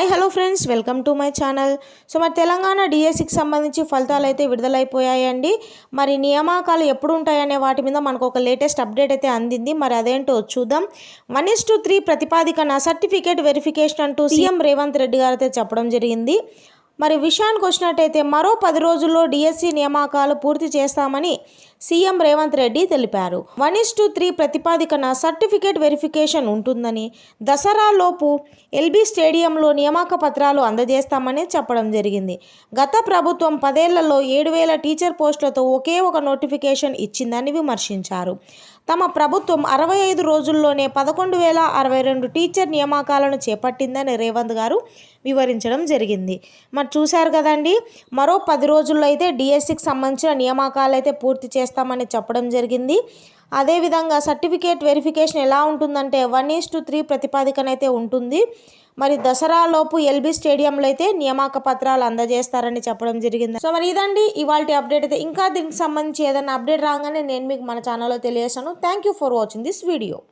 Hi hello friends welcome to my channel. So మరి తెలంగాణ డిఎస్సికి సంబంధించి ఫలితాలు అయితే విడుదలైపోయాయండి. మరి నియామకాలు ఎప్పుడు ఉంటాయనే వాటి మీద మనకు ఒక లేటెస్ట్ అప్డేట్ అయితే అందింది. మరి అదేంటో చూద్దాం. వన్ ఇస్ టు త్రీ ప్రతిపాదికన సర్టిఫికేట్ వెరిఫికేషన్ అంటూ సీఎం రేవంత్ రెడ్డి గారు అయితే చెప్పడం జరిగింది. మరి విషయానికి వచ్చినట్టయితే మరో పది రోజుల్లో డిఎస్సి నియామకాలు పూర్తి చేస్తామని సీఎం రేవంత్ రెడ్డి తెలిపారు. వన్ ఇస్ టు త్రీ ప్రతిపాదికన సర్టిఫికేట్ వెరిఫికేషన్ ఉంటుందని దసరాలోపు ఎల్బీ స్టేడియంలో నియామక పత్రాలు అందజేస్తామని చెప్పడం జరిగింది. గత ప్రభుత్వం పదేళ్ళలో ఏడు వేల టీచర్ పోస్టులతో ఒకే ఒక నోటిఫికేషన్ ఇచ్చిందని విమర్శించారు. తమ ప్రభుత్వం అరవై ఐదు రోజుల్లోనే పదకొండు వేల అరవై రెండు టీచర్ నియామకాలను చేపట్టిందని రేవంత్ గారు వివరించడం జరిగింది. మరి చూశారు కదండి మరో పది రోజుల్లో అయితే డిఎస్సికి సంబంధించిన నియామకాలు అయితే పూర్తి చేస్తామని చెప్పడం జరిగింది. అదేవిధంగా సర్టిఫికేట్ వెరిఫికేషన్ ఎలా ఉంటుందంటే వన్ ఈస్ టు త్రీ ప్రతిపాదికనైతే ఉంటుంది. మరి దసరాలోపు ఎల్బీ స్టేడియంలో అయితే నియామక పత్రాలు అందజేస్తారని చెప్పడం జరిగింది. సో మరి ఇదండి. ఇవాళ అప్డేట్ అయితే ఇంకా దీనికి సంబంధించి ఏదైనా అప్డేట్ రాగానే నేను మీకు మన ఛానల్లో తెలియజేస్తాను. Thank you for watching this video